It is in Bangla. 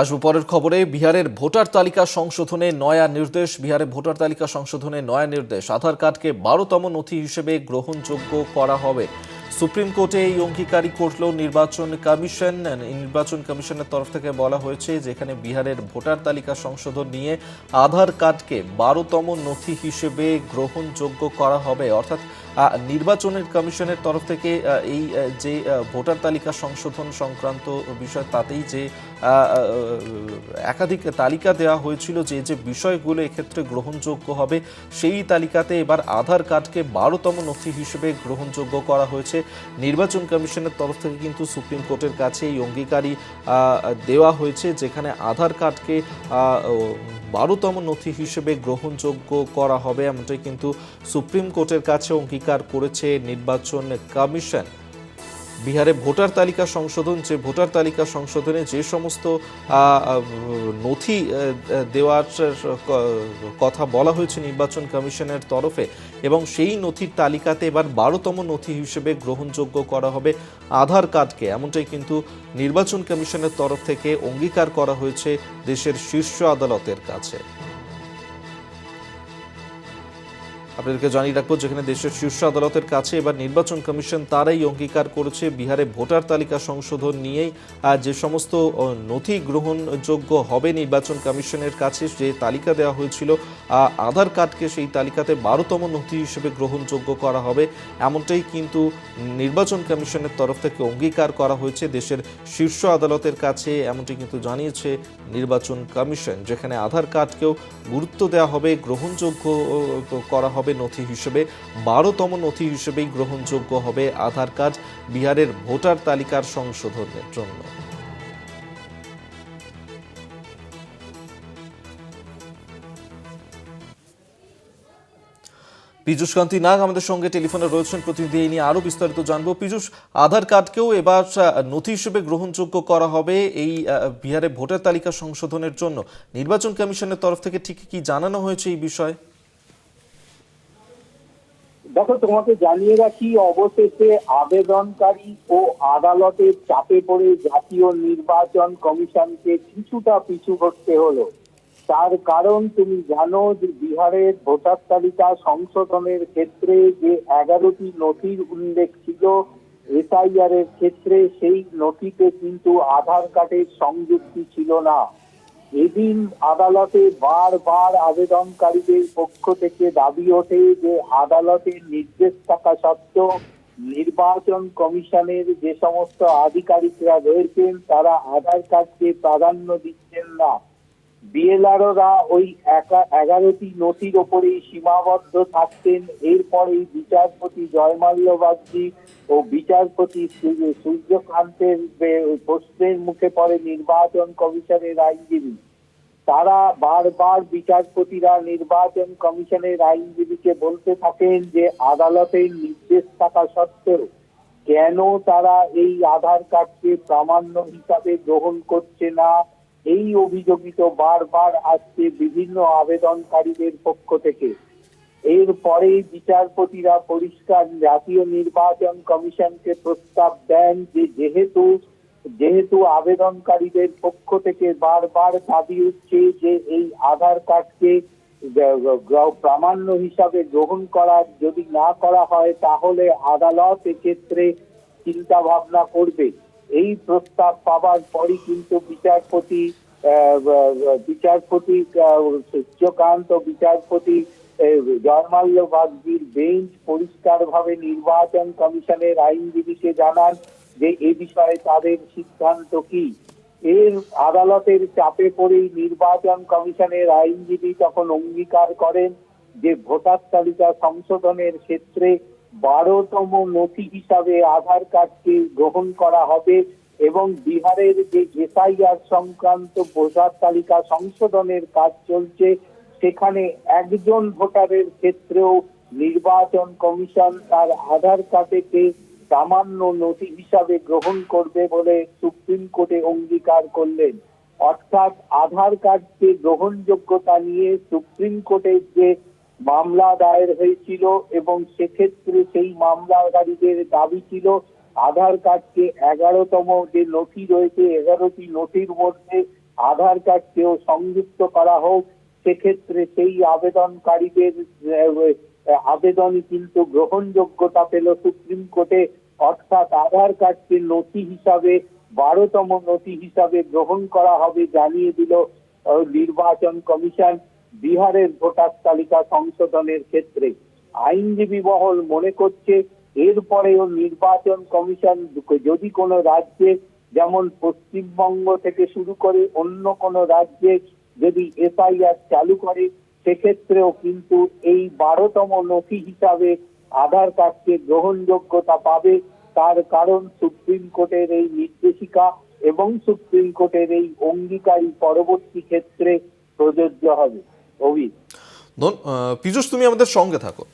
আসব পরের খবরে, বিহারের ভোটার তালিকা সংশোধনে নয়া নির্দেশ। বিহারে ভোটার তালিকা সংশোধনে নয়া নির্দেশ। আধার কার্ডকে বারোতম নথি হিসেবে গ্রহণযোগ্য করা হবে। সুপ্রিম কোর্টে এই অঙ্গীকারই করল নির্বাচন কমিশন। নির্বাচন কমিশনের তরফ থেকে বলা হয়েছে যেখানে বিহারের ভোটার তালিকা সংশোধন নিয়ে আধার কার্ডকে বারোতম নথি হিসেবে গ্রহণযোগ্য করা হবে। অর্থাৎ নির্বাচনের কমিশনের তরফ থেকে এই যে ভোটার তালিকা সংশোধন সংক্রান্ত বিষয় তাতেই যে একাধিক তালিকা দেওয়া হয়েছিল যে যে বিষয়গুলো এক্ষেত্রে গ্রহণযোগ্য হবে সেই তালিকাতে এবার আধার কার্ডকে বারোতম নথি হিসেবে গ্রহণযোগ্য করা হয়েছে। নির্বাচন কমিশনের তরফ থেকে কিন্তু সুপ্রিম কোর্টের কাছে এই অঙ্গীকারই আহ, দেওয়া হয়েছে যেখানে আধার কার্ডকে বারোতম নথি হিসেবে গ্রহণযোগ্য করা হবে এমনটাই কিন্তু সুপ্রিম কোর্টের কাছে অঙ্গীকার করেছে নির্বাচন কমিশন। বিহারে ভোটার তালিকা সংশোধন, যে ভোটার তালিকা সংশোধনে যে সমস্ত নথি দেওয়ার কথা বলা হয়েছে নির্বাচন কমিশনের তরফে এবং সেই নথির তালিকাতে এবার বারোতম নথি হিসেবে গ্রহণযোগ্য করা হবে আধার কার্ডকে। এমনটাই কিন্তু নির্বাচন কমিশনের তরফ থেকে অঙ্গীকার করা হয়েছে দেশের শীর্ষ আদালতের কাছে। আপনাদেরকে জানিয়ে রাখব, যেখানে দেশের শীর্ষ আদালতের কাছে এবার নির্বাচন কমিশন তারাই অঙ্গীকার করেছে বিহারে ভোটার তালিকা সংশোধন নিয়েই। যে সমস্ত নথি গ্রহণযোগ্য হবে নির্বাচন কমিশনের কাছে যে তালিকা দেওয়া হয়েছিল আধার কার্ডকে সেই তালিকাতে বারোতম নথি হিসেবে গ্রহণযোগ্য করা হবে। এমনটাই কিন্তু নির্বাচন কমিশনের তরফ থেকে অঙ্গীকার করা হয়েছে দেশের শীর্ষ আদালতের কাছে, এমনটি কিন্তু জানিয়েছে নির্বাচন কমিশন, যেখানে আধার কার্ডকেও গুরুত্ব দেওয়া হবে, গ্রহণযোগ্য করা হবে। নথি হিসেবে, বারোতম নথি হিসেবেই গ্রহণযোগ্য হবে আধার কার্ড বিহারের ভোটার তালিকার সংশোধনের জন্য। পীযূষ কান্তি নাগ আমাদের সঙ্গে টেলিফোনে রয়েছেন, প্রতিনিধি এই নিয়ে আরও বিস্তারিত জানব। পীযূষ, আধার কার্ডকেও এবার নথি হিসেবে গ্রহণযোগ্য করা হবে এই বিহারে ভোটার তালিকা সংশোধনের জন্য। নির্বাচন কমিশনের তরফ থেকে ঠিক কি জানানো হয়েছে এই বিষয়ে? দেখো, তোমাকে জানিয়ে রাখি, অবশেষে আবেদনকারী ও আদালতের চাপে পড়ে জাতীয় নির্বাচন কমিশনকে কিছুটা পিছু করতে হলো। তার কারণ তুমি জানো যে বিহারের ভোটার তালিকা সংশোধনের ক্ষেত্রে যে এগারোটি নথির উল্লেখ ছিল এসআইআর এর ক্ষেত্রে সেই নথিতে কিন্তু আধার কার্ডের সংযুক্তি ছিল না। এদিন আদালতে বারবার আবেদনকারীদের পক্ষ থেকে দাবি ওঠে যে আদালতের নির্দেশ থাকা সত্ত্বেও নির্বাচন কমিশনের যে সমস্ত আধিকারিকরা রয়েছেন, তারা আধার কার্ডকে প্রাধান্য দিচ্ছেন না। বিএলআরওরা ওই এগারোটি নথির ওপরেই সীমাবদ্ধ থাকতেন। এরপরেই বিচারপতি জয়মাল্য বাগচি ও বিচারপতি সূর্যকান্তের প্রশ্নের মুখে পড়ে নির্বাচন কমিশনের আইনজীবী। তারা বারবার বিচারপতিরা নির্বাচন কমিশনের আইনজীবীকে বলতে থাকেন যে, আদালতের নির্দেশ থাকা সত্ত্বেও কেন তারা এই আধার কার্ডকে প্রামাণ্য হিসাবে গ্রহণ করছে না? এই অভিযোগিত বারবার আসছে বিভিন্ন আবেদনকারীদের পক্ষ থেকে। এরপরে বিচারপতিরা পরিষ্কার জাতীয় নির্বাচন কমিশনকে প্রস্তাব দেন যে যেহেতু যেহেতু আবেদনকারীদের পক্ষ থেকে বারবার দাবি উঠছে যে এই আধার কার্ডকে প্রামাণ্য হিসাবে গ্রহণ করার যদি না করা হয়, তাহলে আদালত এক্ষেত্রে চিন্তা ভাবনা করবে। এই প্রস্তাব পাওয়ার পরই কিন্তু বিচারপতি বিচারপতি সূর্যকান্ত, বিচারপতি জয়মাল্য বাগদির বেঞ্চ পরিষ্কারভাবে নির্বাচন কমিশনের আইনজীবীকে জানান যে এ বিষয়ে তাদের সিদ্ধান্ত কি। এর আদালতের চাপে পড়েই নির্বাচন কমিশনের আইনজীবী তখন অঙ্গীকার করেন যে ভোটার তালিকা সংশোধনের ক্ষেত্রে বারোতম নথি হিসাবে আধার কার্ডকে গ্রহণ করা হবে এবং বিহারের যে এসআইআর সংক্রান্ত ভোটার তালিকা সংশোধনের কাজ চলছে, সেখানে একজন ভোটারের ক্ষেত্রেও নির্বাচন কমিশন তার আধার কার্ডকে সামান্য নথি হিসাবে গ্রহণ করবে বলে সুপ্রিম কোর্টে অঙ্গীকার করলেন। অর্থাৎ আধার কার্ডকে গ্রহণযোগ্যতা নিয়ে সুপ্রিম কোর্টের যে মামলা দায়ের হয়েছিল এবং সেক্ষেত্রে সেই মামলাকারীদের দাবি ছিল আধার কার্ডকে এগারোতম যে নথি রয়েছে, এগারোটি নথির মধ্যে আধার কার্ডকেও সংযুক্ত করা হোক। সেক্ষেত্রে সেই আবেদনকারীদের আবেদন কিন্তু গ্রহণযোগ্যতা পেল সুপ্রিম কোর্টে। অর্থাৎ আধার কার্ডকে নথি হিসাবে, বারোতম নথি হিসাবে গ্রহণ করা হবে জানিয়ে দিল নির্বাচন কমিশন। বিহারের ভোটার তালিকা সংশোধনের ক্ষেত্রে আইনজীবী মহল মনে করছে, এরপরেও নির্বাচন কমিশন যদি কোনো রাজ্যে, যেমন পশ্চিমবঙ্গ থেকে শুরু করে অন্য কোনো রাজ্যে যদি এসআইআর চালু করে, সেক্ষেত্রেও কিন্তু এই বারোতম নথি হিসাবে আধার কার্ডকে গ্রহণযোগ্যতা পাবে। তার কারণ সুপ্রিম কোর্টের এই নির্দেশিকা এবং সুপ্রিম কোর্টের এই অঙ্গীকারী পরবর্তী ক্ষেত্রে প্রযোজ্য হবে। অভি পীযূষ তুমি আমাদের সঙ্গে থাকো।